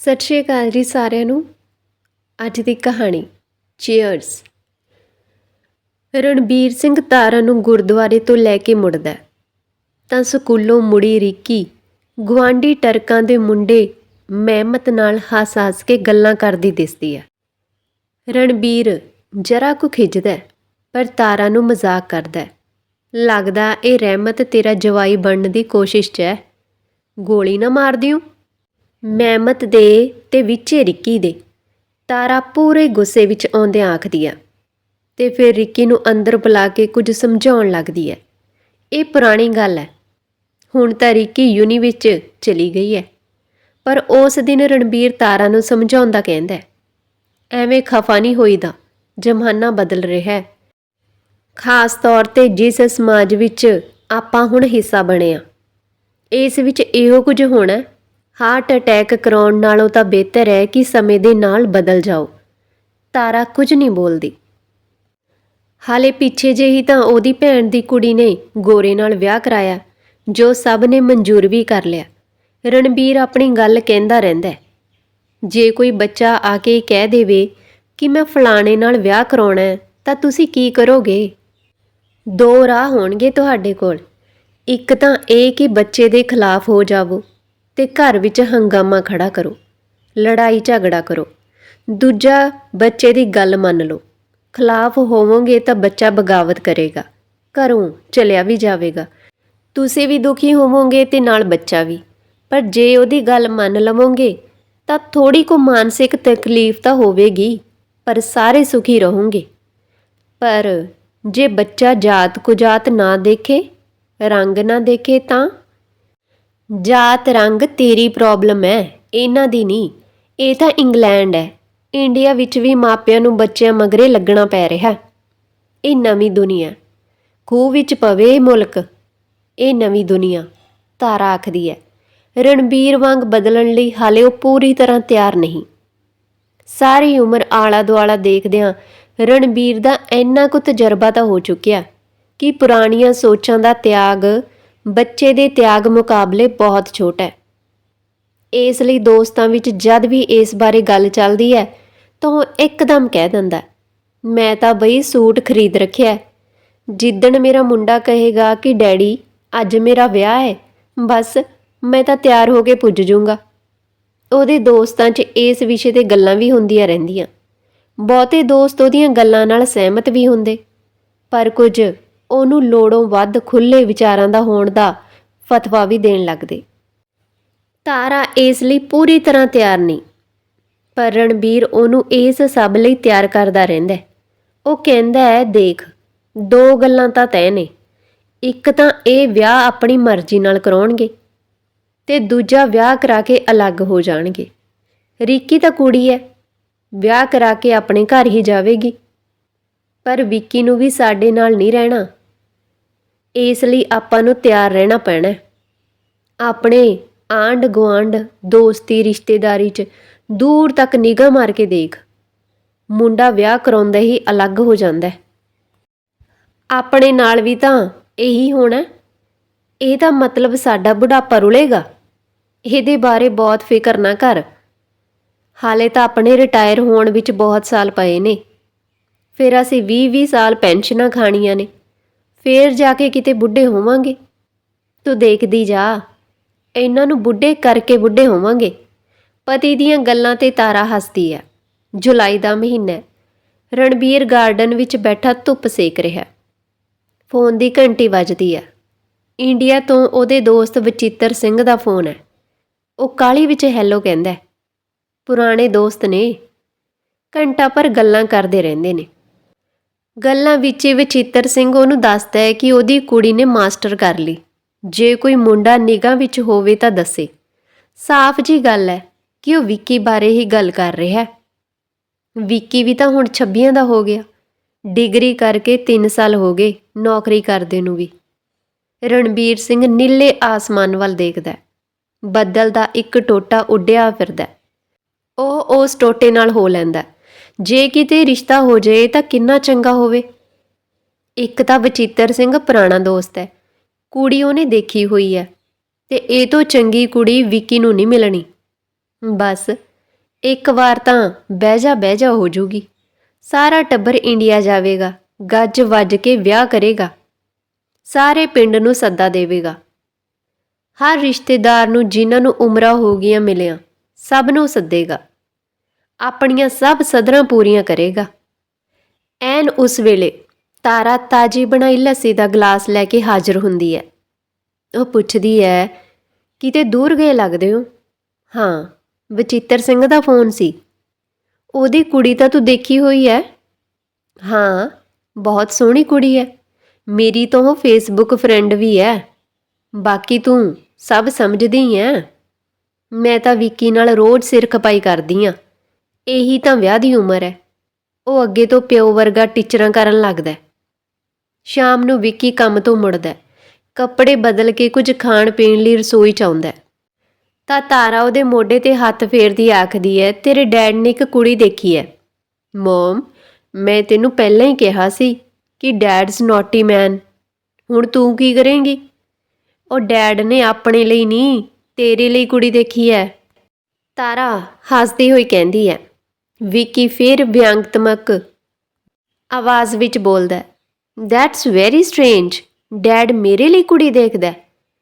ਸਤਿ ਸ਼੍ਰੀ ਅਕਾਲ ਜੀ ਸਾਰਿਆਂ ਨੂੰ। ਅੱਜ ਦੀ ਕਹਾਣੀ ਚੀਅਰਸ ਰਣਬੀਰ ਸਿੰਘ ਤਾਰਾ ਨੂੰ ਗੁਰਦੁਆਰੇ ਤੋਂ ਲੈ ਕੇ ਮੁੜਦਾ ਤਾਂ ਸਕੂਲੋਂ ਮੁੜੀ ਰਿੱਕੀ, ਗੁਆਂਢੀ ਟਰਕਾਂ ਦੇ ਮੁੰਡੇ ਮਹਿਮਤ ਨਾਲ ਹੱਸ-ਹੱਸ ਕੇ ਗੱਲਾਂ ਕਰਦੀ ਦਿਸਦੀ ਹੈ। ਰਣਬੀਰ ਜਰਾ ਕੁ ਖਿੱਚਦਾ ਪਰ ਤਾਰਾ ਨੂੰ ਮਜ਼ਾਕ ਕਰਦਾ ਲੱਗਦਾ ਇਹ ਰਹਿਮਤ ਤੇਰਾ ਜਵਾਈ ਬਣਨ ਦੀ ਕੋਸ਼ਿਸ਼ 'ਚ ਹੈ। ਗੋਲੀ ਨਾ ਮਾਰ ਦਿਓ ਮੈਮਤ ਦੇ ਤੇ ਵਿੱਚੇ ਰਿੱਕੀ ਦੇ। ਤਾਰਾ ਪੂਰੇ ਗੁੱਸੇ ਵਿੱਚ ਆਉਂਦਿਆਂ ਆਖਦੀ ਆ। ਤੇ ਫਿਰ ਰਿੱਕੀ ਨੂੰ ਅੰਦਰ ਬੁਲਾ ਕੇ ਕੁਝ ਸਮਝਾਉਣ ਲੱਗਦੀ ਹੈ ਇਹ ਪੁਰਾਣੀ ਗੱਲ ਹੈ ਹੁਣ ਤਾਂ ਰਿੱਕੀ ਯੂਨੀ ਵਿੱਚ ਚਲੀ ਗਈ ਹੈ ਪਰ ਉਸ ਦਿਨ ਰਣਬੀਰ ਤਾਰਾ ਨੂੰ ਸਮਝਾਉਂਦਾ ਕਹਿੰਦਾ ਹੈ, ਐਵੇਂ ਖਫਾ ਨਹੀਂ ਹੋਈਦਾ। ਜ਼ਮਾਨਾ ਬਦਲ ਰਿਹਾ ਹੈ ਖਾਸ ਤੌਰ ਤੇ ਜਿਸ ਸਮਾਜ ਵਿੱਚ ਆਪਾਂ ਹੁਣ ਹਿੱਸਾ ਬਣੇ ਆ। ਇਸ ਵਿੱਚ ਇਹੋ ਕੁਝ ਹੋਣਾ ਹਾਰਟ ਅਟੈਕ ਕਰਾਉਣ ਨਾਲੋਂ ਤਾਂ ਬਿਹਤਰ ਹੈ ਕਿ ਸਮੇਂ ਦੇ ਨਾਲ ਬਦਲ ਜਾਓ। ਤਾਰਾ ਕੁਝ ਨਹੀਂ ਬੋਲਦੀ। ਹਾਲੇ ਪਿੱਛੇ ਜਿਹੀ ਤਾਂ ਉਹਦੀ ਭੈਣ ਦੀ ਕੁੜੀ ਨੇ ਗੋਰੇ ਨਾਲ ਵਿਆਹ ਕਰਾਇਆ, ਜੋ ਸਭ ਨੇ ਮਨਜ਼ੂਰ ਵੀ ਕਰ ਲਿਆ। ਰਣਬੀਰ ਆਪਣੀ ਗੱਲ ਕਹਿੰਦਾ ਰਹਿੰਦਾ ਜੇ ਕੋਈ ਬੱਚਾ ਆ ਕੇ ਕਹਿ ਦੇਵੇ ਕਿ ਮੈਂ ਫਲਾਣੇ ਨਾਲ ਵਿਆਹ ਕਰਾਉਣਾ ਹੈ, ਤਾਂ ਤੁਸੀਂ ਕੀ ਕਰੋਗੇ? ਦੋ ਰਾਹ ਹੋਣਗੇ ਤੁਹਾਡੇ ਕੋਲ। ਇੱਕ ਤਾਂ ਇਹ ਕਿ ਬੱਚੇ ਦੇ ਖਿਲਾਫ ਹੋ ਜਾਵੋ। ਤੇ ਘਰ ਵਿੱਚ ਹੰਗਾਮਾ ਖੜਾ ਕਰੋ। ਲੜਾਈ ਝਗੜਾ ਕਰੋ। ਦੂਜਾ ਬੱਚੇ ਦੀ ਗੱਲ ਮੰਨ ਲਓ। ਖਿਲਾਫ ਹੋਵੋਗੇ ਤਾਂ ਬੱਚਾ ਬਗਾਵਤ ਕਰੇਗਾ। ਘਰੋਂ ਚਲਿਆ ਵੀ ਜਾਵੇਗਾ। ਤੁਸੀਂ ਵੀ ਦੁਖੀ ਹੋਵੋਗੇ ਤੇ ਨਾਲ ਬੱਚਾ ਵੀ। ਪਰ ਜੇ ਉਹਦੀ ਗੱਲ ਮੰਨ ਲਵੋਗੇ, ਤਾਂ ਥੋੜੀ ਕੋ ਮਾਨਸਿਕ ਤਕਲੀਫ ਤਾਂ ਹੋਵੇਗੀ, ਪਰ ਸਾਰੇ ਸੁਖੀ ਰਹੋਗੇ। ਪਰ ਜੇ ਬੱਚਾ ਜਾਤ ਕੋ ਜਾਤ ਨਾ ਦੇਖੇ, ਰੰਗ ਨਾ ਦੇਖੇ ਤਾਂ ਜਾਤ ਰੰਗ ਤੇਰੀ ਪ੍ਰੋਬਲਮ ਹੈ, ਇਹਨਾਂ ਦੀ ਨਹੀਂ। ਇਹ ਤਾਂ ਇੰਗਲੈਂਡ ਹੈ। ਇੰਡੀਆ ਵਿੱਚ ਵੀ ਮਾਪਿਆਂ ਨੂੰ ਬੱਚਿਆਂ ਮਗਰੇ ਲੱਗਣਾ ਪੈ ਰਿਹਾ। ਇਹ ਨਵੀਂ ਦੁਨੀਆ। ਖੂਹ ਵਿੱਚ ਪਵੇ ਇਹ ਮੁਲਕ। ਇਹ ਨਵੀਂ ਦੁਨੀਆ। ਤਾਰਾ ਆਖਦੀ ਹੈ। ਰਣਬੀਰ ਵਾਂਗ ਬਦਲਣ ਲਈ ਹਾਲੇ ਉਹ ਪੂਰੀ ਤਰ੍ਹਾਂ ਤਿਆਰ ਨਹੀਂ। ਸਾਰੀ ਉਮਰ ਆਲਾ ਦੁਆਲਾ ਦੇਖਦਿਆਂ ਰਣਬੀਰ ਦਾ ਇੰਨਾ ਕੁ ਤਜਰਬਾ ਤਾਂ ਹੋ ਚੁੱਕਿਆ ਕਿ ਪੁਰਾਣੀਆਂ ਸੋਚਾਂ ਦਾ ਤਿਆਗ ਬੱਚੇ ਦੇ ਤਿਆਗ ਮੁਕਾਬਲੇ ਬਹੁਤ ਛੋਟਾ ਹੈ। ਇਸ ਲਈ ਦੋਸਤਾਂ ਵਿੱਚ ਜਦ ਵੀ ਇਸ ਬਾਰੇ ਗੱਲ ਚੱਲਦੀ ਹੈ, ਤਾਂ ਉਹ ਇੱਕਦਮ ਕਹਿ ਦਿੰਦਾ ਮੈਂ ਤਾਂ ਬਈ ਸੂਟ ਖਰੀਦ ਰੱਖਿਆ ਜਿੱਦਣ ਮੇਰਾ ਮੁੰਡਾ ਕਹੇਗਾ ਕਿ, ਡੈਡੀ, ਅੱਜ ਮੇਰਾ ਵਿਆਹ ਹੈ, ਬਸ ਮੈਂ ਤਾਂ ਤਿਆਰ ਹੋ ਕੇ ਪੁੱਜ ਜਾਊਂਗਾ ਉਹਦੇ ਦੋਸਤਾਂ 'ਚ ਇਸ ਵਿਸ਼ੇ ਤੇ ਗੱਲਾਂ ਵੀ ਹੁੰਦੀਆਂ ਰਹਿੰਦੀਆਂ। ਬਹੁਤੇ ਦੋਸਤ ਉਹਦੀਆਂ ਗੱਲਾਂ ਨਾਲ ਸਹਿਮਤ ਵੀ ਹੁੰਦੇ। ਪਰ ਕੁਝ ਉਹਨੂੰ ਲੋੜੋਂ ਵੱਧ ਖੁੱਲੇ ਵਿਚਾਰਾਂ ਦਾ ਹੋਣ ਦਾ ਫਤਵਾ ਵੀ ਦੇਣ ਲੱਗਦੇ। ਤਾਰਾ ਇਸ ਲਈ ਪੂਰੀ ਤਰ੍ਹਾਂ ਤਿਆਰ ਨਹੀਂ। ਪਰ ਰਣਬੀਰ ਉਹਨੂੰ ਇਸ ਸਭ ਲਈ ਤਿਆਰ ਕਰਦਾ ਰਹਿੰਦਾ ਉਹ ਕਹਿੰਦਾ ਹੈ, ਦੇਖ, ਦੋ ਗੱਲਾਂ ਤਾਂ ਤੈਅ ਨੇ। ਇੱਕ ਤਾਂ ਇਹ ਵਿਆਹ ਆਪਣੀ ਮਰਜ਼ੀ ਨਾਲ ਕਰਾਉਣਗੇ ਤੇ ਦੂਜਾ ਵਿਆਹ ਕਰਾ ਕੇ ਅਲੱਗ ਹੋ ਜਾਣਗੇ। ਰਿੱਕੀ ਤਾਂ ਕੁੜੀ ਹੈ, ਵਿਆਹ ਕਰਾ ਕੇ ਆਪਣੇ ਘਰ ਹੀ ਜਾਵੇਗੀ। ਪਰ ਵਿੱਕੀ ਨੂੰ ਵੀ ਸਾਡੇ ਨਾਲ ਨਹੀਂ ਰਹਿਣਾ। ਇਸ ਲਈ ਆਪਾਂ ਨੂੰ ਤਿਆਰ ਰਹਿਣਾ ਪੈਣਾ ਆਪਣੇ ਆਂਡ ਗੁਆਂਢ ਦੋਸਤੀ, ਰਿਸ਼ਤੇਦਾਰੀ 'ਚ ਦੂਰ ਤੱਕ ਨਿਗਾਹ ਮਾਰ ਕੇ ਦੇਖ। ਮੁੰਡਾ ਵਿਆਹ ਕਰਾਉਂਦਾ ਹੀ ਅਲੱਗ ਹੋ ਜਾਂਦਾ ਆਪਣੇ ਨਾਲ ਵੀ ਤਾਂ ਇਹੀ ਹੋਣਾ ਇਹ ਤਾਂ ਮਤਲਬ ਸਾਡਾ ਬੁਢਾਪਾ ਰੁਲੇਗਾ। ਇਹਦੇ ਬਾਰੇ ਬਹੁਤ ਫਿਕਰ ਨਾ ਕਰ। ਹਾਲੇ ਤਾਂ ਆਪਣੇ ਰਿਟਾਇਰ ਹੋਣ ਵਿੱਚ ਬਹੁਤ ਸਾਲ ਪਏ ਨੇ। ਫਿਰ ਅਸੀਂ 20-20 ਸਾਲ ਪੈਨਸ਼ਨਾਂ ਖਾਣੀਆਂ ਨੇ। ਫੇਰ ਜਾ ਕੇ ਕਿਤੇ ਬੁੱਢੇ ਹੋਵਾਂਗੇ। ਤੂੰ ਦੇਖਦੀ ਜਾ, ਇਹਨਾਂ ਨੂੰ ਬੁੱਢੇ ਕਰਕੇ ਬੁੱਢੇ ਹੋਵਾਂਗੇ। ਪਤੀ ਦੀਆਂ ਗੱਲਾਂ ਤੇ ਤਾਰਾ ਹੱਸਦੀ ਹੈ। ਜੁਲਾਈ ਦਾ ਮਹੀਨਾ ਰਣਬੀਰ ਗਾਰਡਨ ਵਿੱਚ ਬੈਠਾ ਧੁੱਪ ਸੇਕ ਰਿਹਾ। ਫੋਨ ਦੀ ਘੰਟੀ ਵੱਜਦੀ ਹੈ। ਇੰਡੀਆ ਤੋਂ ਉਹਦੇ ਦੋਸਤ ਵਚਿੱਤਰ ਸਿੰਘ ਦਾ ਫੋਨ ਹੈ। ਉਹ ਕਾਲੀ ਵਿੱਚ ਹੈਲੋ ਕਹਿੰਦਾ ਪੁਰਾਣੇ ਦੋਸਤ ਨੇ। ਘੰਟਾ ਪਰ ਗੱਲਾਂ ਕਰਦੇ ਰਹਿੰਦੇ ਨੇ। ਗੱਲਾਂ ਵਿੱਚ ਹੀ ਵਚਿੱਤਰ ਸਿੰਘ ਉਹਨੂੰ ਦੱਸਦਾ ਹੈ ਕਿ ਉਹਦੀ ਕੁੜੀ ਨੇ ਮਾਸਟਰ ਕਰ ਲਈ। ਜੇ ਕੋਈ ਮੁੰਡਾ ਨਿਗਾਹ ਵਿੱਚ ਹੋਵੇ ਤਾਂ ਦੱਸੇ। ਸਾਫ਼ ਜੀ ਗੱਲ ਹੈ ਕਿ ਉਹ ਵਿੱਕੀ ਬਾਰੇ ਹੀ ਗੱਲ ਕਰ ਰਿਹਾ ਹੈ। ਵਿੱਕੀ ਵੀ ਤਾਂ ਹੁਣ 26 ਦਾ ਹੋ ਗਿਆ। ਡਿਗਰੀ ਕਰਕੇ 3 ਸਾਲ ਹੋ ਗਏ ਨੌਕਰੀ ਕਰਦੇ ਨੂੰ ਵੀ। ਰਣਬੀਰ ਸਿੰਘ ਨੀਲੇ ਆਸਮਾਨ ਵੱਲ ਦੇਖਦਾ ਬੱਦਲ ਦਾ ਇੱਕ ਟੋਟਾ ਉੱਡਿਆ ਫਿਰਦਾ ਉਹ ਉਸ ਟੋਟੇ ਨਾਲ ਹੋ ਲੈਂਦਾ ਜੇ ਕਿਤੇ ਰਿਸ਼ਤਾ ਹੋ ਜਾਏ ਤਾਂ ਕਿੰਨਾ ਚੰਗਾ ਹੋਵੇ? ਇੱਕ ਤਾਂ ਬਚਿੱਤਰ ਸਿੰਘ ਪੁਰਾਣਾ ਦੋਸਤ ਹੈ। ਕੁੜੀ ਉਹਨੇ ਦੇਖੀ ਹੋਈ ਹੈ ਤੇ ਇਹ ਤੋਂ ਚੰਗੀ ਕੁੜੀ ਵਿੱਕੀ ਨੂੰ ਨਹੀਂ ਮਿਲਣੀ। ਬਸ, ਇੱਕ ਵਾਰ ਤਾਂ ਬਹਿ ਜਾ ਬਹਿ ਜਾ ਹੋ ਜੂਗੀ। ਸਾਰਾ ਟੱਬਰ ਇੰਡੀਆ ਜਾਵੇਗਾ, ਗੱਜ ਵੱਜ ਕੇ ਵਿਆਹ ਕਰੇਗਾ। ਸਾਰੇ ਪਿੰਡ ਨੂੰ ਸੱਦਾ ਦੇਵੇਗਾ। ਹਰ ਰਿਸ਼ਤੇਦਾਰ ਨੂੰ ਜਿਨ੍ਹਾਂ ਨੂੰ ਉਮਰਾਂ ਹੋ ਗਈਆਂ ਮਿਲਿਆ, ਸਭ ਨੂੰ ਸੱਦੇਗਾ। ਆਪਣੀਆਂ ਸਭ ਸਦਰਾਂ ਪੂਰੀਆਂ ਕਰੇਗਾ। ਐਨ ਉਸ ਵੇਲੇ ਤਾਰਾ ਤਾਜੀ ਬਣਾਈ ਲੱਸੀ ਦਾ ਗਲਾਸ ਲੈ ਕੇ ਹਾਜ਼ਰ ਹੁੰਦੀ ਹੈ ਉਹ ਪੁੱਛਦੀ ਹੈ ਕਿਤੇ ਦੂਰ ਗਏ ਲੱਗਦੇ ਹੋ? ਹਾਂ ਬਚਿੱਤਰ ਸਿੰਘ ਦਾ ਫੋਨ ਸੀ। ਉਹਦੀ ਕੁੜੀ ਤਾਂ ਤੂੰ ਦੇਖੀ ਹੋਈ ਹੈ ਹਾਂ, ਬਹੁਤ ਸੋਹਣੀ ਕੁੜੀ ਹੈ ਮੇਰੀ ਤਾਂ ਉਹ ਫੇਸਬੁੱਕ ਫਰੈਂਡ ਵੀ ਹੈ ਬਾਕੀ ਤੂੰ ਸਭ ਸਮਝਦੀ ਹੀ ਹੈ ਮੈਂ ਤਾਂ ਵਿੱਕੀ ਨਾਲ ਰੋਜ਼ ਸਿਰ ਖਪਾਈ ਕਰਦੀ ਆ। ਇਹੀ ਤਾਂ ਵਿਆਹ ਦੀ ਉਮਰ ਹੈ। ਉਹ ਅੱਗੇ ਤੋਂ ਪਿਓ ਵਰਗਾ ਟੀਚਰਾਂ ਕਰਨ ਲੱਗਦਾ ਸ਼ਾਮ ਨੂੰ ਵਿੱਕੀ ਕੰਮ ਤੋਂ ਮੁੜਦਾ ਕੱਪੜੇ ਬਦਲ ਕੇ ਕੁਝ ਖਾਣ ਪੀਣ ਲਈ ਰਸੋਈ ਚ ਆਉਂਦਾ ਤਾਂ ਤਾਰਾ ਉਹਦੇ ਮੋਢੇ ਤੇ ਹੱਥ ਫੇਰਦੀ ਆਖਦੀ ਹੈ, ਤੇਰੇ ਡੈਡ ਨੇ ਇੱਕ ਕੁੜੀ ਦੇਖੀ ਹੈ। ਮਮ, ਮੈਂ ਤੈਨੂੰ ਪਹਿਲਾਂ ਹੀ ਕਿਹਾ ਸੀ ਕਿ ਡੈਡਸ ਨੋਟੀ ਮੈਨ ਹੁਣ ਤੂੰ ਕੀ ਕਰੇਂਗੀ? ਉਹ ਡੈਡ ਨੇ ਆਪਣੇ ਲਈ ਨਹੀਂ, ਤੇਰੇ ਲਈ ਕੁੜੀ ਦੇਖੀ ਹੈ। ਤਾਰਾ ਹੱਸਦੀ ਹੋਈ ਕਹਿੰਦੀ ਹੈ। ਵਿੱਕੀ ਫਿਰ ਵਿਅੰਗਤਮਕ ਆਵਾਜ਼ ਵਿੱਚ ਬੋਲਦਾ ਦੈਟਸ ਵੈਰੀ ਸਟ੍ਰੇਂਜ ਡੈਡ ਮੇਰੇ ਲਈ ਕੁੜੀ ਦੇਖਦਾ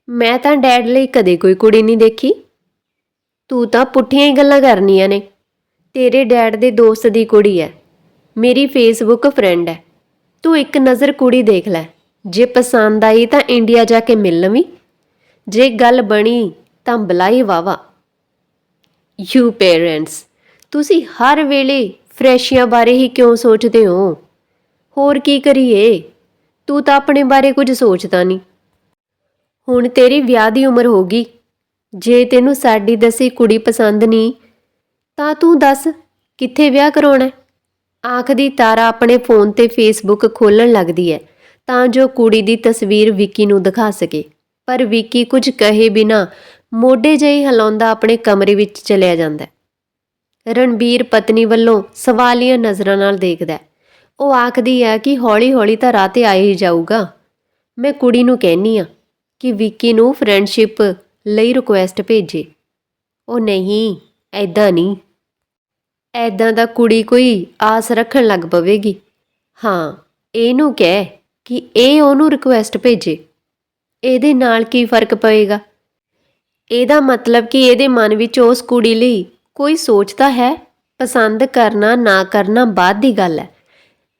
ਮੈਂ ਤਾਂ ਡੈਡ ਲਈ ਕਦੇ ਕੋਈ ਕੁੜੀ ਨਹੀਂ ਦੇਖੀ। ਤੂੰ ਤਾਂ ਪੁੱਠੀਆਂ ਹੀ ਗੱਲਾਂ ਕਰਨੀਆਂ ਨੇ। ਤੇਰੇ ਡੈਡ ਦੇ ਦੋਸਤ ਦੀ ਕੁੜੀ ਹੈ। ਮੇਰੀ ਫੇਸਬੁੱਕ ਫਰੈਂਡ ਹੈ। ਤੂੰ ਇੱਕ ਨਜ਼ਰ ਕੁੜੀ ਦੇਖ ਲੈ। ਜੇ ਪਸੰਦ ਆਈ ਤਾਂ ਇੰਡੀਆ ਜਾ ਕੇ ਮਿਲ ਲਵੀਂ। ਜੇ ਗੱਲ ਬਣੀ ਤਾਂ ਬੁਲਾਈ ਵਾਵਾ ਯੂ ਪੇਰੈਂਟਸ ਤੁਸੀਂ ਹਰ ਵੇਲੇ ਫਰੈਸ਼ੀਆਂ ਬਾਰੇ ਹੀ ਕਿਉਂ ਸੋਚਦੇ ਹੋ? ਹੋਰ ਕੀ ਕਰੀਏ? ਤੂੰ ਤਾਂ ਆਪਣੇ ਬਾਰੇ ਕੁਝ ਸੋਚਦਾ ਨਹੀਂ। ਹੁਣ ਤੇਰੀ ਵਿਆਹ ਦੀ ਉਮਰ ਹੋ ਗਈ। ਜੇ ਤੈਨੂੰ ਸਾਡੀ ਦਸੀ ਕੁੜੀ ਪਸੰਦ ਨਹੀਂ, ਤਾਂ ਤੂੰ ਦੱਸ ਕਿੱਥੇ ਵਿਆਹ ਕਰਾਉਣਾ ਹੈ? ਆਖਦੀ ਤਾਰਾ ਆਪਣੇ ਫੋਨ ਤੇ ਫੇਸਬੁੱਕ ਖੋਲਣ ਲੱਗਦੀ ਹੈ, ਤਾਂ ਜੋ ਕੁੜੀ ਦੀ ਤਸਵੀਰ ਵਿੱਕੀ ਨੂੰ ਦਿਖਾ ਸਕੇ। ਪਰ ਵਿੱਕੀ ਕੁਝ ਕਹੇ ਬਿਨਾ ਮੋਢੇ ਜਿਹੇ ਹਿਲਾਉਂਦਾ ਆਪਣੇ ਕਮਰੇ ਵਿੱਚ ਚਲਿਆ ਜਾਂਦਾ ਰਣਬੀਰ ਪਤਨੀ ਵੱਲੋਂ ਸਵਾਲੀਆਂ ਨਜ਼ਰਾਂ ਨਾਲ ਦੇਖਦਾ ਉਹ ਆਖਦੀ ਹੈ ਕਿ ਹੌਲੀ-ਹੌਲੀ ਤਾਂ ਰਾਹ ਤੇ ਆ ਹੀ ਜਾਊਗਾ। ਮੈਂ ਕੁੜੀ ਨੂੰ ਕਹਿਨੀ ਆ ਕਿ ਵਿੱਕੀ ਨੂੰ ਫਰੈਂਡਸ਼ਿਪ ਲਈ ਰਿਕੁਐਸਟ ਭੇਜੇ। ਉਹ ਨਹੀਂ ਐਦਾਂ ਨਹੀਂ। ਐਦਾਂ ਦਾ ਕੁੜੀ ਕੋਈ ਆਸ ਰੱਖਣ ਲੱਗ ਪਵੇਗੀ। ਹਾਂ, ਇਹਨੂੰ ਕਹਿ ਕਿ ਇਹ ਉਹਨੂੰ ਰਿਕੁਐਸਟ ਭੇਜੇ। ਇਹਦੇ ਨਾਲ ਕੀ ਫ਼ਰਕ ਪਵੇਗਾ ਇਹਦਾ ਮਤਲਬ ਕਿ ਇਹਦੇ ਮਨ ਵਿੱਚ ਉਸ ਕੁੜੀ ਲਈ ਕੋਈ ਸੋਚਦਾ ਹੈ? ਪਸੰਦ ਕਰਨਾ, ਨਾ ਕਰਨਾ ਬਾਅਦ ਦੀ ਗੱਲ ਹੈ।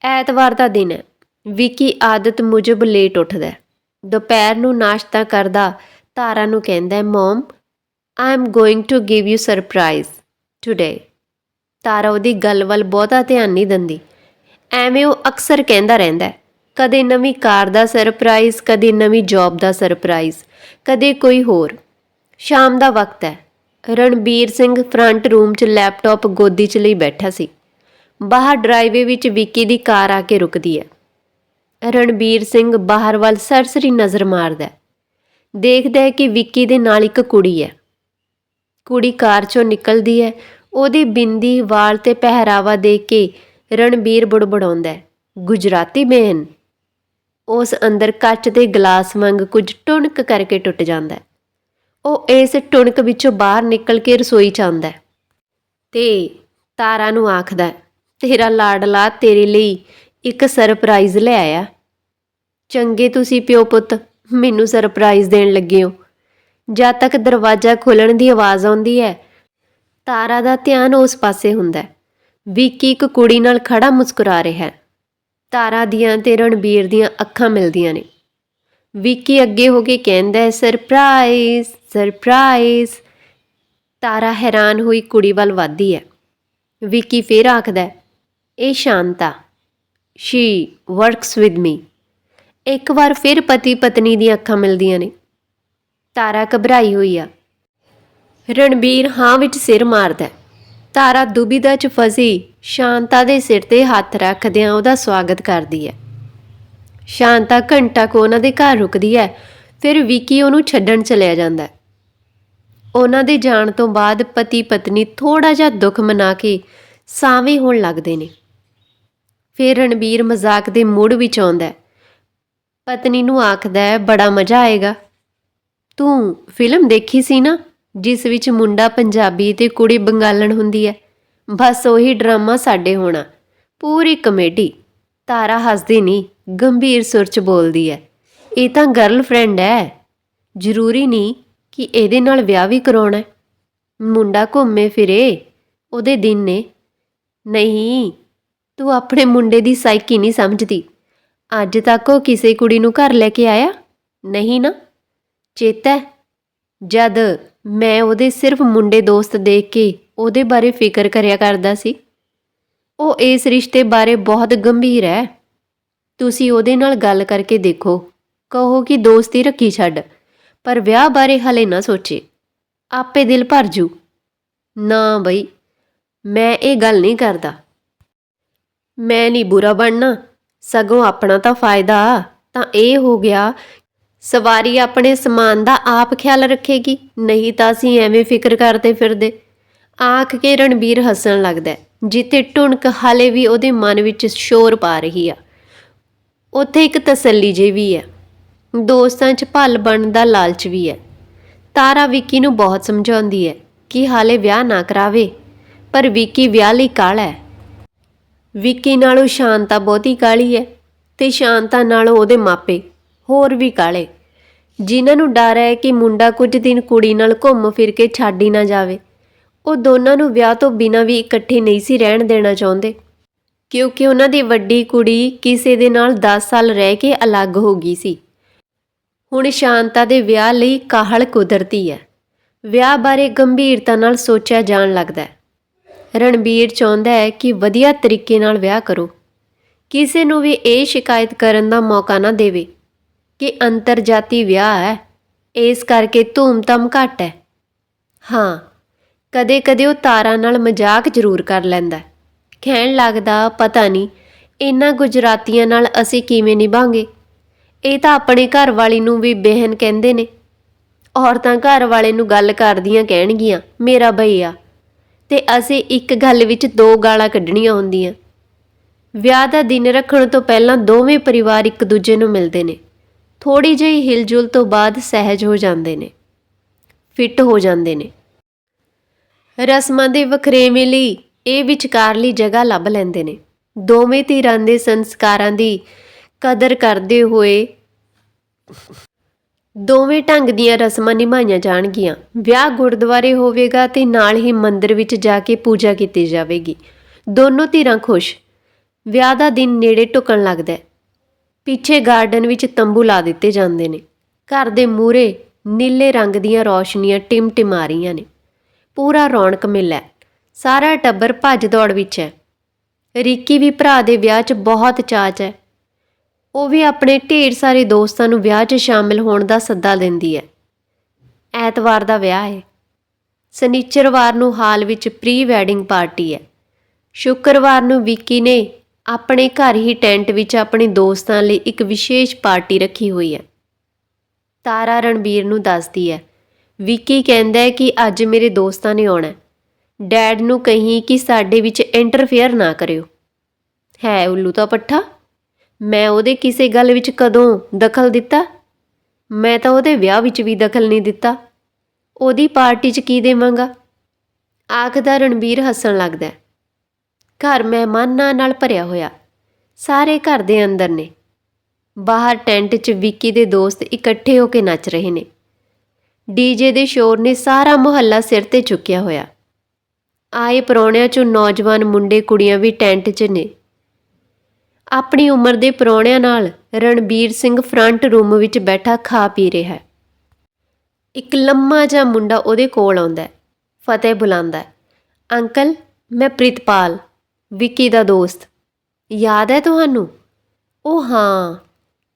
ਐਤਵਾਰ ਦਾ ਦਿਨ ਹੈ। ਵਿੱਕੀ ਆਦਤ ਮੁਜਬ ਲੇਟ ਉੱਠਦਾ ਦੁਪਹਿਰ ਨੂੰ ਨਾਸ਼ਤਾ ਕਰਦਾ, ਤਾਰਾ ਨੂੰ ਕਹਿੰਦਾ ਹੈ, mum I am going to give you surprise today Tara ਉਹਦੀ ਗੱਲ ਵੱਲ ਬਹੁਤਾ ਧਿਆਨ ਨਹੀਂ ਦਿੰਦੀ। ਐਵੇਂ ਉਹ ਅਕਸਰ ਕਹਿੰਦਾ ਰਹਿੰਦਾ ਕਦੇ ਨਵੀਂ ਕਾਰ ਦਾ ਸਰਪ੍ਰਾਈਜ਼ ਕਦੇ ਨਵੀਂ ਜੌਬ ਦਾ ਸਰਪ੍ਰਾਈਜ਼ ਕਦੇ ਕੋਈ ਹੋਰ। ਸ਼ਾਮ ਦਾ ਵਕਤ ਹੈ। ਰਣਬੀਰ ਸਿੰਘ ਫਰੰਟ ਰੂਮ 'ਚ ਲੈਪਟਾਪ ਗੋਦੀ 'ਚ ਲਈ ਬੈਠਾ ਸੀ। ਬਾਹਰ ਡਰਾਈਵੇ ਵਿੱਚ ਵਿੱਕੀ ਦੀ ਕਾਰ ਆ ਕੇ ਰੁਕਦੀ ਹੈ। ਰਣਬੀਰ ਸਿੰਘ ਬਾਹਰ ਵੱਲ ਸਰਸਰੀ ਨਜ਼ਰ ਮਾਰਦਾ ਦੇਖਦਾ ਹੈ ਕਿ ਵਿੱਕੀ ਦੇ ਨਾਲ ਇੱਕ ਕੁੜੀ ਹੈ। ਕੁੜੀ ਕਾਰ 'ਚੋਂ ਨਿਕਲਦੀ ਹੈ। ਉਹਦੀ ਬਿੰਦੀ ਵਾਲ ਤੇ ਪਹਿਰਾਵਾ ਦੇਖ ਕੇ ਰਣਬੀਰ ਬੁੜਬੜਾਉਂਦਾ ਹੈ। ਗੁਜਰਾਤੀ ਬਹਿਨ। ਉਸ ਅੰਦਰ ਕੱਚ ਦੇ ਗਲਾਸ ਵਾਂਗ ਕੁਝ ਟੁਣਕ ਕਰਕੇ ਟੁੱਟ ਜਾਂਦਾ ਹੈ। ਉਹ ਇਸ ਟੁਣਕ ਵਿੱਚੋਂ ਬਾਹਰ ਨਿਕਲ ਕੇ ਰਸੋਈ 'ਚ ਆਉਂਦਾ ਹੈ ਤੇ ਤਾਰਾ ਨੂੰ ਆਖਦਾ ਤੇਰਾ ਲਾਡਲਾ ਤੇਰੇ ਲਈ ਇੱਕ ਸਰਪ੍ਰਾਈਜ਼ ਲੈ ਆਇਆ। ਚੰਗੇ ਤੁਸੀਂ ਪਿਓ ਪੁੱਤ, ਮੈਨੂੰ ਸਰਪ੍ਰਾਈਜ਼ ਦੇਣ ਲੱਗੇ ਹੋ। ਜਦ ਤੱਕ ਦਰਵਾਜ਼ਾ ਖੋਲਣ ਦੀ ਆਵਾਜ਼ ਆਉਂਦੀ ਹੈ, ਤਾਰਾ ਦਾ ਧਿਆਨ ਉਸ ਪਾਸੇ ਹੁੰਦਾ ਹੈ। ਵਿੱਕੀ ਇੱਕ ਕੁੜੀ ਨਾਲ ਖੜਾ ਮੁਸਕਰਾ ਰਿਹਾ ਹੈ। ਤਾਰਾ ਦੀਆਂ ਤੇ ਰਣਬੀਰ ਦੀਆਂ ਅੱਖਾਂ ਮਿਲਦੀਆਂ ਨੇ। ਵਿੱਕੀ ਅੱਗੇ ਹੋ ਕੇ ਕਹਿੰਦਾ ਹੈ ਸਰਪ੍ਰਾਈਜ਼ ਸਰਪ੍ਰਾਈਜ਼ ਤਾਰਾ ਹੈਰਾਨ ਹੋਈ ਕੁੜੀ ਵੱਲ ਵੱਧਦੀ ਹੈ। ਵਿੱਕੀ ਫੇਰ ਆਖਦਾ ਹੈ, ਇਹ Shanta she works with me ਇੱਕ ਵਾਰ ਫਿਰ ਪਤੀ ਪਤਨੀ ਦੀਆਂ ਅੱਖਾਂ ਮਿਲਦੀਆਂ ਨੇ। ਤਾਰਾ ਘਬਰਾਈ ਹੋਈ ਆ। ਰਣਬੀਰ ਹਾਂ ਵਿੱਚ ਸਿਰ ਮਾਰਦਾ ਤਾਰਾ ਦੁਬਿਧਾ 'ਚ ਫਸੀ ਸ਼ਾਂਤਾ ਦੇ ਸਿਰ ਤੇ ਹੱਥ ਰੱਖਦਿਆਂ ਉਹਦਾ ਸਵਾਗਤ ਕਰਦੀ ਹੈ। ਸ਼ਾਂਤਾ ਘੰਟਾ ਕੋ ਉਹਨਾਂ ਦੇ ਘਰ ਰੁਕਦੀ ਹੈ, ਫਿਰ ਵਿੱਕੀ ਉਹਨੂੰ ਛੱਡਣ ਚਲਿਆ ਜਾਂਦਾ ਹੈ। ਉਹਨਾਂ ਦੇ ਜਾਣ ਤੋਂ ਬਾਅਦ ਪਤੀ ਪਤਨੀ ਥੋੜਾ ਜਿਹਾ ਦੁੱਖ ਮਨਾ ਕੇ ਸਾਵੇਂ ਹੋਣ ਲੱਗਦੇ ਨੇ। ਫਿਰ ਰਣਬੀਰ ਮਜ਼ਾਕ ਦੇ ਮੂਡ ਵਿੱਚ ਆਉਂਦਾ ਹੈ। ਪਤਨੀ ਨੂੰ ਆਖਦਾ ਹੈ, ਬੜਾ ਮਜ਼ਾ ਆਏਗਾ। ਤੂੰ ਫਿਲਮ ਦੇਖੀ ਸੀ ਨਾ, ਜਿਸ ਵਿੱਚ ਮੁੰਡਾ ਪੰਜਾਬੀ ਤੇ ਕੁੜੀ ਬੰਗਾਲਣ ਹੁੰਦੀ ਹੈ? ਬਸ ਉਹੀ ਡਰਾਮਾ ਸਾਡੇ ਹੋਣਾ। ਪੂਰੀ ਕਮੇਡੀ। ਤਾਰਾ ਹੱਸਦੀ ਨਹੀਂ। ਗੰਭੀਰ ਸੁਰ 'ਚ ਬੋਲਦੀ ਹੈ ਇਹ ਤਾਂ ਗਰਲਫ੍ਰੈਂਡ ਹੈ ਜ਼ਰੂਰੀ ਨਹੀਂ ਕਿ ਇਹਦੇ ਨਾਲ ਵਿਆਹ ਵੀ ਕਰਾਉਣਾ ਮੁੰਡਾ ਘੁੰਮੇ ਫਿਰੇ, ਉਹਦੇ ਦਿਨ ਨੇ। ਨਹੀਂ, ਤੂੰ ਆਪਣੇ ਮੁੰਡੇ ਦੀ ਸਾਈਕੀ ਨਹੀਂ ਸਮਝਦੀ। ਅੱਜ ਤੱਕ ਉਹ ਕਿਸੇ ਕੁੜੀ ਨੂੰ ਘਰ ਲੈ ਕੇ ਆਇਆ? ਨਹੀਂ ਨਾ। ਚੇਤਾ ਜਦ ਮੈਂ ਉਹਦੇ ਸਿਰਫ ਮੁੰਡੇ ਦੋਸਤ ਦੇਖ ਕੇ ਉਹਦੇ ਬਾਰੇ ਫਿਕਰ ਕਰਿਆ ਕਰਦਾ ਸੀ, ਉਹ ਇਸ ਰਿਸ਼ਤੇ ਬਾਰੇ ਬਹੁਤ ਗੰਭੀਰ ਹੈ ਤੁਸੀਂ ਉਹਦੇ ਨਾਲ ਗੱਲ ਕਰਕੇ ਦੇਖੋ। ਕਹੋ ਕਿ ਦੋਸਤੀ ਰੱਖੀ ਛੱਡ ਪਰ ਵਿਆਹ ਬਾਰੇ ਹਲੇ ਨਾ ਸੋਚੇ। ਆਪੇ ਦਿਲ ਭਰ ਜੂ। ਨਾ ਬਈ ਮੈਂ ਇਹ ਗੱਲ ਨਹੀਂ ਕਰਦਾ। ਮੈਂ ਨਹੀਂ ਬੁਰਾ ਬਣਨਾ। ਸਗੋਂ ਆਪਣਾ ਤਾਂ ਫਾਇਦਾ ਤਾਂ ਇਹ ਹੋ ਗਿਆ ਸਵਾਰੀ ਆਪਣੇ ਸਮਾਨ ਦਾ ਆਪ ਖਿਆਲ ਰੱਖੇਗੀ। ਨਹੀਂ ਤਾਂ ਅਸੀਂ ਐਵੇਂ ਫਿਕਰ ਕਰਦੇ ਫਿਰਦੇ। ਆਖ ਕੇ ਰਣਬੀਰ ਹੱਸਣ ਲੱਗਦਾ ਹੈ, ਜਿੱਥੇ ਟੁਣਕ ਹਾਲੇ ਵੀ ਉਹਦੇ ਮਨ ਵਿੱਚ ਸ਼ੋਰ ਪਾ ਰਹੀ ਆ। ਉੱਥੇ ਇੱਕ ਤਸੱਲੀ ਜਿਹੀ ਵੀ ਹੈ। ਦੋਸਤਾਂ 'ਚ ਭਲ ਬਣਨ ਦਾ ਲਾਲਚ ਵੀ ਹੈ। ਤਾਰਾ ਵਿੱਕੀ ਨੂੰ ਬਹੁਤ ਸਮਝਾਉਂਦੀ ਹੈ ਕਿ ਹਾਲੇ ਵਿਆਹ ਨਾ ਕਰਾਵੇ, ਪਰ ਵਿੱਕੀ ਵਿਆਹ ਲਈ ਕਾਹਲਾ ਹੈ। ਵਿੱਕੀ ਨਾਲੋਂ ਸ਼ਾਂਤਾ ਬਹੁਤੀ ਕਾਲੀ ਹੈ ਤੇ ਸ਼ਾਂਤਾ ਨਾਲੋਂ ਉਹਦੇ ਮਾਪੇ ਹੋਰ ਵੀ ਕਾਲੇ ਜਿਨ੍ਹਾਂ ਨੂੰ ਡਰ ਹੈ ਕਿ ਮੁੰਡਾ ਕੁਝ ਦਿਨ ਕੁੜੀ ਨਾਲ ਘੁੰਮ ਫਿਰ ਕੇ ਛੱਡ ਹੀ ਨਾ ਜਾਵੇ, ਉਹ ਦੋਨਾਂ ਨੂੰ ਵਿਆਹ ਤੋਂ ਬਿਨਾਂ ਵੀ ਇਕੱਠੇ ਨਹੀਂ ਸੀ ਰਹਿਣ ਦੇਣਾ ਚਾਹੁੰਦੇ। ਕਿਉਂਕਿ ਉਹਨਾਂ ਦੀ ਵੱਡੀ ਕੁੜੀ ਕਿਸੇ ਦੇ ਨਾਲ 10 ਸਾਲ ਰਹਿ ਕੇ ਅਲੱਗ ਹੋ ਗਈ ਸੀ। ਹੁਣ ਸ਼ਾਂਤਾ ਦੇ ਵਿਆਹ ਲਈ ਕਾਹਲ ਕੁਦਰਤੀ ਹੈ। ਵਿਆਹ ਬਾਰੇ ਗੰਭੀਰਤਾ ਨਾਲ ਸੋਚਿਆ ਜਾਣ ਲੱਗਦਾ ਹੈ। ਰਣਬੀਰ ਚਾਹੁੰਦਾ ਹੈ ਕਿ ਵਧੀਆ ਤਰੀਕੇ ਨਾਲ ਵਿਆਹ ਕਰੋ। ਕਿਸੇ ਨੂੰ ਵੀ ਇਹ ਸ਼ਿਕਾਇਤ ਕਰਨ ਦਾ ਮੌਕਾ ਨਾ ਦੇਵੇ ਕਿ ਅੰਤਰਜਾਤੀ ਵਿਆਹ ਹੈ। ਇਸ ਕਰਕੇ ਧੂਮ-ਧਾਮ ਘੱਟ ਹੈ। ਹਾਂ, ਕਦੇ-ਕਦੇ ਉਹ ਤਾਰਾਂ ਨਾਲ ਮਜ਼ਾਕ ਜ਼ਰੂਰ ਕਰ ਲੈਂਦਾ ਹੈ। ਕਹਿਣ ਲੱਗਦਾ, ਪਤਾ ਨਹੀਂ, ਇਹਨਾਂ ਗੁਜਰਾਤੀਆਂ ਨਾਲ ਅਸੀਂ ਕਿਵੇਂ ਨਿਭਾਂਗੇ। ਇਹ ਤਾਂ ਆਪਣੇ ਘਰ ਵਾਲੀ ਨੂੰ ਵੀ ਬਹਿਨ ਕਹਿੰਦੇ ਨੇ। ਔਰਤਾਂ ਘਰ ਵਾਲੇ ਨੂੰ ਗੱਲ ਕਰਦੀਆਂ ਕਹਿਣਗੀਆਂ, ਮੇਰਾ ਭਈਆ ਤੇ ਅਸੀਂ ਇੱਕ ਗੱਲ ਵਿੱਚ ਦੋ ਗਾਲਾਂ ਕੱਢਣੀਆਂ ਹੁੰਦੀਆਂ। ਵਿਆਹ ਦਾ ਦਿਨ ਰੱਖਣ ਤੋਂ ਪਹਿਲਾਂ ਦੋਵੇਂ ਪਰਿਵਾਰ ਇੱਕ ਦੂਜੇ ਨੂੰ ਮਿਲਦੇ ਨੇ। ਥੋੜੀ ਜਿਹੀ ਹਿਲਜੁਲ ਤੋਂ ਬਾਅਦ ਸਹਿਜ ਹੋ ਜਾਂਦੇ ਨੇ, ਫਿੱਟ ਹੋ ਜਾਂਦੇ ਨੇ। ਰਸਮਾਂ ਦੇ ਵਖਰੇਵੇਂ ਲਈ ਇਹ ਵਿਚਕਾਰਲੀ ਜਗ੍ਹਾ ਲੱਭ ਲੈਂਦੇ ਨੇ। ਦੋਵੇਂ ਧਿਰਾਂ ਦੇ ਸੰਸਕਾਰਾਂ ਦੀ ਕਦਰ ਕਰਦੇ ਹੋਏ ਦੋਵੇਂ ਢੰਗ ਦੀਆਂ ਰਸਮਾਂ ਨਿਭਾਈਆਂ ਜਾਣਗੀਆਂ। ਵਿਆਹ ਗੁਰਦੁਆਰੇ ਹੋਵੇਗਾ ਤੇ ਨਾਲ ਹੀ ਮੰਦਿਰ ਵਿੱਚ ਜਾ ਕੇ ਪੂਜਾ ਕੀਤੀ ਜਾਵੇਗੀ। ਦੋਨੋਂ ਧਿਰਾਂ ਖੁਸ਼। ਵਿਆਹ ਦਾ ਦਿਨ ਨੇੜੇ ਢੁਕਣ ਲੱਗਦਾ ਹੈ। ਪਿੱਛੇ ਗਾਰਡਨ ਵਿੱਚ ਤੰਬੂ ਲਾ ਦਿੱਤੇ ਜਾਂਦੇ ਨੇ। ਘਰ ਦੇ ਮੂਹਰੇ ਨੀਲੇ ਰੰਗ ਦੀਆਂ ਰੌਸ਼ਨੀਆਂ ਟਿਮਟਿਮਾ ਰਹੀਆਂ ਨੇ। ਪੂਰਾ ਰੌਣਕ ਮੇਲਾ ਸਾਰਾ ਟੱਬਰ ਭੱਜ ਦੌੜ ਵਿੱਚ ਹੈ। ਰਿੱਕੀ ਵੀ ਭਰਾ ਦੇ ਵਿਆਹ 'ਚ ਬਹੁਤ ਚਾਚ ਹੈ। ਉਹ ਵੀ ਆਪਣੇ ਢੇਰ ਸਾਰੇ ਦੋਸਤਾਂ ਨੂੰ ਵਿਆਹ 'ਚ ਸ਼ਾਮਿਲ ਹੋਣ ਦਾ ਸੱਦਾ ਦਿੰਦੀ ਹੈ। ਐਤਵਾਰ ਦਾ ਵਿਆਹ ਹੈ। ਸਨੀਚਰਵਾਰ ਨੂੰ ਹਾਲ ਵਿੱਚ ਪ੍ਰੀ ਵੈਡਿੰਗ ਪਾਰਟੀ ਹੈ। ਸ਼ੁੱਕਰਵਾਰ ਨੂੰ ਵਿੱਕੀ ਨੇ ਆਪਣੇ ਘਰ ਹੀ ਟੈਂਟ ਵਿੱਚ ਆਪਣੇ ਦੋਸਤਾਂ ਲਈ ਇੱਕ ਵਿਸ਼ੇਸ਼ ਪਾਰਟੀ ਰੱਖੀ ਹੋਈ ਹੈ। ਤਾਰਾ ਰਣਬੀਰ ਨੂੰ ਦੱਸਦੀ ਹੈ। ਵਿੱਕੀ ਕਹਿੰਦਾ ਹੈ ਕਿ ਅੱਜ ਮੇਰੇ ਦੋਸਤਾਂ ਨੇ ਆਉਣਾ ਹੈ। ਡੈਡ ਨੂੰ ਕਹੀਂ ਕਿ ਸਾਡੇ ਵਿੱਚ ਇੰਟਰਫੇਅਰ ਨਾ ਕਰਿਓ। ਹੈ ਉੱਲੂ ਤਾਂ ਪੱਠਾ। ਮੈਂ ਉਹਦੇ ਕਿਸੇ ਗੱਲ ਵਿੱਚ ਕਦੋਂ ਦਖਲ ਦਿੱਤਾ? ਮੈਂ ਤਾਂ ਉਹਦੇ ਵਿਆਹ ਵਿੱਚ ਵੀ ਦਖਲ ਨਹੀਂ ਦਿੱਤਾ। ਉਹਦੀ ਪਾਰਟੀ 'ਚ ਕੀ ਦੇਵਾਂਗਾ? ਆਖਦਾ ਰਣਬੀਰ ਹੱਸਣ ਲੱਗਦਾ। ਘਰ ਮਹਿਮਾਨਾਂ ਨਾਲ ਭਰਿਆ ਹੋਇਆ। ਸਾਰੇ ਘਰ ਦੇ ਅੰਦਰ ਨੇ। ਬਾਹਰ ਟੈਂਟ 'ਚ ਵਿੱਕੀ ਦੇ ਦੋਸਤ ਇਕੱਠੇ ਹੋ ਕੇ ਨੱਚ ਰਹੇ ਨੇ। ਡੀਜੇ ਦੇ ਸ਼ੋਰ ਨੇ ਸਾਰਾ ਮੁਹੱਲਾ ਸਿਰ ਤੇ ਚੁੱਕਿਆ ਹੋਇਆ। ਆਏ ਪਰੌਣਿਆਂ 'ਚੋਂ ਨੌਜਵਾਨ ਮੁੰਡੇ ਕੁੜੀਆਂ ਵੀ ਟੈਂਟ 'ਚ ਨੇ। ਆਪਣੀ ਉਮਰ ਦੇ ਪਰੌਣਿਆਂ ਨਾਲ ਰਣਬੀਰ ਸਿੰਘ ਫਰੰਟ ਰੂਮ ਵਿੱਚ ਬੈਠਾ ਖਾ ਪੀ ਰਿਹਾ ਹੈ। ਇੱਕ ਲੰਮਾ ਜਿਹਾ ਮੁੰਡਾ ਉਹਦੇ ਕੋਲ ਆਉਂਦਾ ਫਤਿਹ ਬੁਲਾਉਂਦਾ ਅੰਕਲ, ਮੈਂ ਪ੍ਰਿਤਪਾਲ, ਵਿੱਕੀ ਦਾ ਦੋਸਤ। ਯਾਦ ਹੈ ਤੁਹਾਨੂੰ? ਉਹ ਹਾਂ,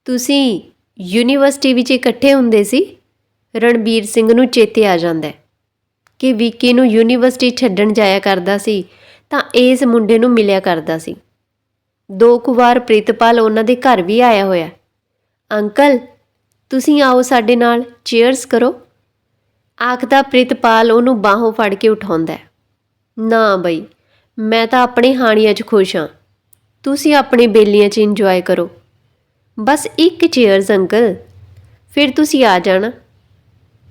ਤੁਸੀਂ ਯੂਨੀਵਰਸਿਟੀ ਵਿੱਚ ਇਕੱਠੇ ਹੁੰਦੇ ਸੀ? ਰਣਬੀਰ ਸਿੰਘ ਨੂੰ ਚੇਤੇ ਆ ਜਾਂਦਾ ਕਿ ਵਿੱਕੀ ਨੂੰ ਯੂਨੀਵਰਸਿਟੀ ਛੱਡਣ ਜਾਇਆ ਕਰਦਾ ਸੀ, ਤਾਂ ਇਸ ਮੁੰਡੇ ਨੂੰ ਮਿਲਿਆ ਕਰਦਾ ਸੀ। ਦੋ ਕੁ ਵਾਰ ਪ੍ਰਿਤਪਾਲ ਉਹਨਾਂ ਦੇ ਘਰ ਵੀ ਆਇਆ ਹੋਇਆ। ਅੰਕਲ, ਤੁਸੀਂ ਆਓ ਸਾਡੇ ਨਾਲ, ਚੀਅਰਸ ਕਰੋ। ਆਖਦਾ ਪ੍ਰਿਤਪਾਲ ਉਹਨੂੰ ਬਾਹੋਂ ਫੜ ਕੇ ਉਠਾਉਂਦਾ ਨਾ ਬਈ, ਮੈਂ ਤਾਂ ਆਪਣੇ ਹਾਣੀਆਂ 'ਚ ਖੁਸ਼ ਹਾਂ। ਤੁਸੀਂ ਆਪਣੇ ਬੇਲੀਆਂ 'ਚ ਇੰਜੋਏ ਕਰੋ। ਬਸ ਇੱਕ ਚੀਅਰਸ ਅੰਕਲ, ਫਿਰ ਤੁਸੀਂ ਆ ਜਾਣਾ।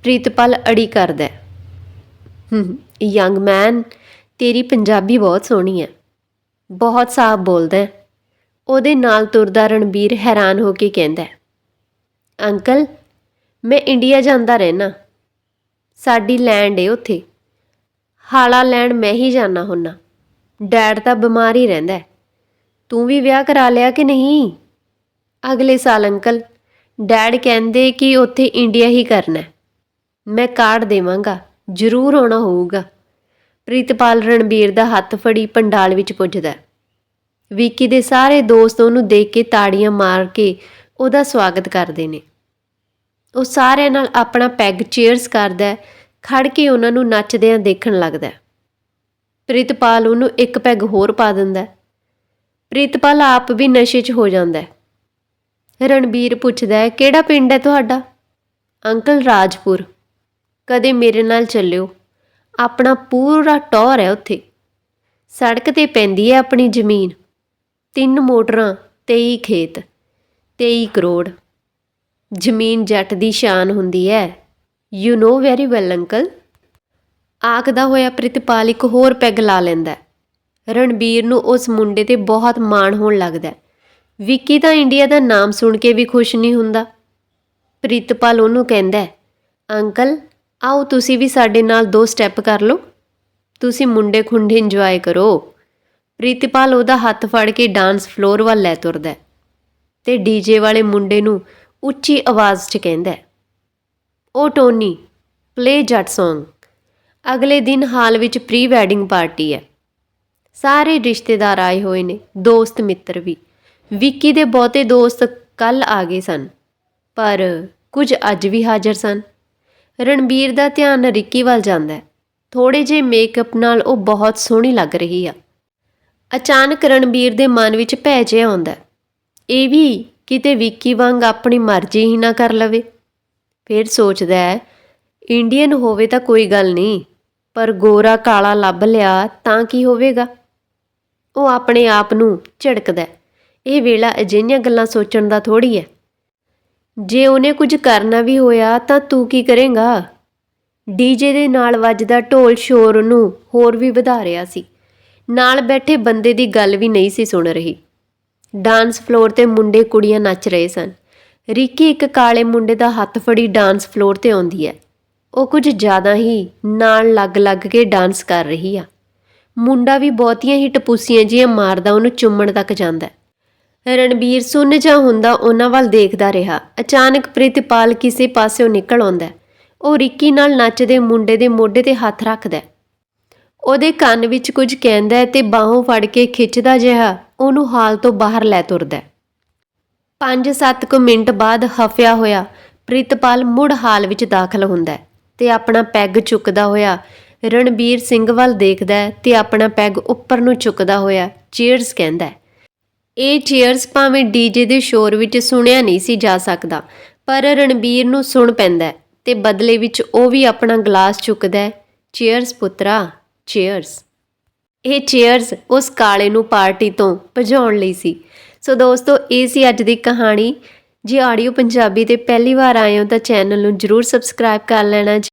ਪ੍ਰੀਤਪਾਲ ਅੜੀ ਕਰਦਾ ਯੰਗ ਮੈਨ ਤੇਰੀ ਪੰਜਾਬੀ ਬਹੁਤ ਸੋਹਣੀ ਹੈ। ਬਹੁਤ ਸਾਫ਼ ਬੋਲਦਾ ਉਹਦੇ ਨਾਲ ਤੁਰਦਾ ਰਣਬੀਰ ਹੈਰਾਨ ਹੋ ਕੇ ਕਹਿੰਦਾ ਅੰਕਲ, ਮੈਂ ਇੰਡੀਆ ਜਾਂਦਾ ਰਹਿਣਾ ਸਾਡੀ ਲੈਂਡ ਏ ਉੱਥੇ। ਹਾਲਾ ਲੈਂਡ ਮੈਂ ਹੀ ਜਾਣਾ ਹੁੰਨਾ। ਡੈਡ ਤਾਂ ਬਿਮਾਰ ਹੀ ਰਹਿੰਦਾ ਤੂੰ ਵੀ ਵਿਆਹ ਕਰਾ ਲਿਆ ਕਿ ਨਹੀਂ? ਅਗਲੇ ਸਾਲ, ਅੰਕਲ। ਡੈਡ ਕਹਿੰਦੇ ਕਿ ਉੱਥੇ ਇੰਡੀਆ ਹੀ ਕਰਨਾ ਮੈਂ ਕਾਰਡ ਦੇਵਾਂਗਾ। ਜ਼ਰੂਰ ਆਉਣਾ ਹੋਊਗਾ। ਪ੍ਰੀਤਪਾਲ ਰਣਬੀਰ ਦਾ ਹੱਥ ਫੜੀ ਪੰਡਾਲ ਵਿੱਚ ਪੁੱਜਦਾ ਵਿੱਕੀ ਦੇ ਸਾਰੇ ਦੋਸਤ ਉਹਨੂੰ ਦੇਖ ਕੇ ਤਾੜੀਆਂ ਮਾਰ ਕੇ ਉਹਦਾ ਸਵਾਗਤ ਕਰਦੇ ਨੇ। ਉਹ ਸਾਰਿਆਂ ਨਾਲ ਆਪਣਾ ਪੈਗ ਚੇਅਰਸ ਕਰਦਾ ਹੈ, ਖੜ ਕੇ ਉਹਨਾਂ ਨੂੰ ਨੱਚਦਿਆਂ ਦੇਖਣ ਲੱਗਦਾ ਪ੍ਰੀਤਪਾਲ ਉਹਨੂੰ ਇੱਕ ਪੈਗ ਹੋਰ ਪਾ ਦਿੰਦਾ ਪ੍ਰੀਤਪਾਲ ਆਪ ਵੀ ਨਸ਼ੇ 'ਚ ਹੋ ਜਾਂਦਾ ਰਣਬੀਰ ਪੁੱਛਦਾ ਕਿਹੜਾ ਪਿੰਡ ਹੈ ਤੁਹਾਡਾ? ਅੰਕਲ ਰਾਜਪੁਰ। ਕਦੇ ਮੇਰੇ ਨਾਲ ਚੱਲਿਓ। ਆਪਣਾ ਪੂਰਾ ਟੌਰ ਹੈ ਉੱਥੇ। ਸੜਕ ਤੇ ਪੈਂਦੀ ਹੈ ਆਪਣੀ ਜ਼ਮੀਨ। ਤਿੰਨ ਮੋਟਰਾਂ 23 ਖੇਤ 23 ਕਰੋੜ। ਜ਼ਮੀਨ ਜੱਟ ਦੀ ਸ਼ਾਨ ਹੁੰਦੀ ਹੈ। You know very well uncle ਆਖਦਾ ਹੋਇਆ ਪ੍ਰਿਤਪਾਲ ਇੱਕ ਹੋਰ ਪੈਗ ਲਾ ਲੈਂਦਾ ਰਣਬੀਰ ਨੂੰ ਉਸ ਮੁੰਡੇ ਤੇ ਬਹੁਤ ਮਾਣ ਹੋਣ ਲੱਗਦਾ ਵਿੱਕੀ ਤਾਂ ਇੰਡੀਆ ਦਾ ਨਾਮ ਸੁਣ ਕੇ ਵੀ ਖੁਸ਼ ਨਹੀਂ ਹੁੰਦਾ। ਪ੍ਰਿਤਪਾਲ ਉਹਨੂੰ ਕਹਿੰਦਾ ਅੰਕਲ ਆਓ ਤੁਸੀਂ ਵੀ ਸਾਡੇ ਨਾਲ ਦੋ ਸਟੈਪ ਕਰ ਲਓ। ਤੁਸੀਂ ਮੁੰਡੇ ਖੁੰਡੇ ਇੰਜੋਏ ਕਰੋ। ਪ੍ਰੀਤਪਾਲ ਉਹਦਾ ਹੱਥ ਫੜ ਕੇ ਡਾਂਸ ਫਲੋਰ ਵੱਲ ਲੈ ਤੁਰਦਾ ਹੈ ਤੇ ਡੀਜੇ ਵਾਲੇ ਮੁੰਡੇ ਨੂੰ ਉੱਚੀ ਆਵਾਜ਼ 'ਚ ਕਹਿੰਦਾ ਹੈ, ਓ ਟੋਨੀ ਪਲੇ ਜੱਟ Song ਅਗਲੇ ਦਿਨ ਹਾਲ ਵਿੱਚ ਪ੍ਰੀ ਵੈਡਿੰਗ ਪਾਰਟੀ ਹੈ। ਸਾਰੇ ਰਿਸ਼ਤੇਦਾਰ ਆਏ ਹੋਏ ਨੇ ਦੋਸਤ ਮਿੱਤਰ ਵੀ। ਵਿੱਕੀ ਦੇ ਬਹੁਤੇ ਦੋਸਤ ਕੱਲ ਆ ਗਏ ਸਨ ਪਰ ਕੁਝ ਅੱਜ ਵੀ ਹਾਜ਼ਰ ਸਨ। ਰਣਬੀਰ ਦਾ ਧਿਆਨ ਰਿੱਕੀ ਵੱਲ ਜਾਂਦਾ ਹੈ। ਥੋੜੇ ਜਿਹੇ ਮੇਕਅਪ ਨਾਲ ਉਹ ਬਹੁਤ ਸੋਹਣੀ ਲੱਗ ਰਹੀ ਆ। ਅਚਾਨਕ ਰਣਬੀਰ ਦੇ ਮਨ ਵਿੱਚ ਭੈ ਜਿਹਾ ਆਉਂਦਾ ਇਹ ਵੀ ਕਿਤੇ ਵਿੱਕੀ ਵਾਂਗ ਆਪਣੀ ਮਰਜ਼ੀ ਹੀ ਨਾ ਕਰ ਲਵੇ। ਫਿਰ ਸੋਚਦਾ ਹੈ, ਇੰਡੀਅਨ ਹੋਵੇ ਤਾਂ ਕੋਈ ਗੱਲ ਨਹੀਂ, ਪਰ ਗੋਰਾ ਕਾਲਾ ਲੱਭ ਲਿਆ ਤਾਂ ਕੀ ਹੋਵੇਗਾ? ਉਹ ਆਪਣੇ ਆਪ ਨੂੰ ਝਿੜਕਦਾ ਇਹ ਵੇਲਾ ਅਜਿਹੀਆਂ ਗੱਲਾਂ ਸੋਚਣ ਦਾ ਥੋੜੀ ਹੈ। ਜੇ ਉਹਨੇ ਕੁਝ ਕਰਨਾ ਵੀ ਹੋਇਆ ਤਾਂ ਤੂੰ ਕੀ ਕਰੇਂਗਾ? ਡੀਜੇ ਦੇ ਨਾਲ ਵੱਜਦਾ ਢੋਲ ਸ਼ੋਰ ਨੂੰ ਹੋਰ ਵੀ ਵਧਾ ਰਿਹਾ ਸੀ। ਨਾਲ ਬੈਠੇ ਬੰਦੇ ਦੀ ਗੱਲ ਵੀ ਨਹੀਂ ਸੀ ਸੁਣ ਰਹੀ। ਡਾਂਸ ਫਲੋਰ ਤੇ ਮੁੰਡੇ ਕੁੜੀਆਂ ਨੱਚ ਰਹੇ ਸਨ। ਰਿੱਕੀ ਇੱਕ ਕਾਲੇ ਮੁੰਡੇ ਦਾ ਹੱਥ ਫੜੀ ਡਾਂਸ ਫਲੋਰ ਤੇ ਆਉਂਦੀ ਹੈ। ਉਹ ਕੁਝ ਜ਼ਿਆਦਾ ਹੀ ਨਾਲ ਲੱਗ-ਲੱਗ ਕੇ ਡਾਂਸ ਕਰ ਰਹੀ ਆ। ਮੁੰਡਾ ਵੀ ਬਹੁਤੀਆਂ ਹੀ ਟਪੂਸੀਆਂ ਜਿਹੀਆਂ ਮਾਰਦਾ ਉਹਨੂੰ ਚੁੰਮਣ ਤੱਕ ਜਾਂਦਾ ਰਣਬੀਰ ਸੁੰਨ ਜਾ ਹੁੰਦਾ ਉਹਨਾਂ ਵੱਲ ਦੇਖਦਾ ਰਿਹਾ। ਅਚਾਨਕ ਪ੍ਰਿਤਪਾਲ ਕਿਸੇ ਪਾਸਿਓਂ ਨਿਕਲ ਆਉਂਦਾ ਉਹ ਰਿੱਕੀ ਨਾਲ ਨੱਚਦੇ ਮੁੰਡੇ ਦੇ ਮੋਢੇ ਤੇ ਹੱਥ ਰੱਖਦਾ ਉਹਦੇ ਕੰਨ ਵਿੱਚ ਕੁਝ ਕਹਿੰਦਾ ਹੈ ਤੇ ਬਾਹੋਂ ਫੜ ਕੇ ਖਿੱਚਦਾ ਜਿਹਾ ਉਹਨੂੰ ਹਾਲ ਤੋਂ ਬਾਹਰ ਲੈ ਤੁਰਦਾ ਹੈ। ਪੰਜ ਸੱਤ ਕੁ ਮਿੰਟ ਬਾਅਦ ਹਫਿਆ ਹੋਇਆ, ਪ੍ਰਿਤਪਾਲ ਮੁੜ ਹਾਲ ਵਿੱਚ ਦਾਖਲ ਹੁੰਦਾ ਹੈ ਤੇ ਆਪਣਾ ਪੈਗ ਚੁੱਕਦਾ ਹੋਇਆ ਰਣਬੀਰ ਸਿੰਘ ਵੱਲ ਦੇਖਦਾ ਹੈ ਤੇ ਆਪਣਾ ਪੈਗ ਉੱਪਰ ਨੂੰ ਚੁੱਕਦਾ ਹੋਇਆ ਚੀਅਰਸ ਕਹਿੰਦਾ ਇਹ ਚੀਅਰਸ ਭਾਵੇਂ ਡੀਜੇ ਦੇ ਸ਼ੋਰ ਵਿੱਚ ਸੁਣਿਆ ਨਹੀਂ ਸੀ ਜਾ ਸਕਦਾ, ਪਰ ਰਣਬੀਰ ਨੂੰ ਸੁਣ ਪੈਂਦਾ ਹੈ ਤੇ ਬਦਲੇ ਵਿੱਚ ਉਹ ਵੀ ਆਪਣਾ ਗਲਾਸ ਚੁੱਕਦਾ ਹੈ, ਚੀਅਰਸ ਪੁੱਤਰਾ, ਚੀਅਰਸ। ਇਹ ਚੇਅਰਸ ਉਸ ਕਾਲੇ ਨੂੰ ਪਾਰਟੀ ਤੋਂ ਭਜਾਉਣ ਲਈ ਸੀ। ਸੋ ਦੋਸਤੋ, ਇਹ ਸੀ ਅੱਜ ਦੀ ਕਹਾਣੀ। ਜੇ ਆਡੀਓ ਪੰਜਾਬੀ ਤੇ ਪਹਿਲੀ ਵਾਰ ਆਏ ਹੋ ਤਾਂ ਚੈਨਲ ਨੂੰ ਜਰੂਰ ਸਬਸਕ੍ਰਾਈਬ ਕਰ ਲੈਣਾ। ਜੀ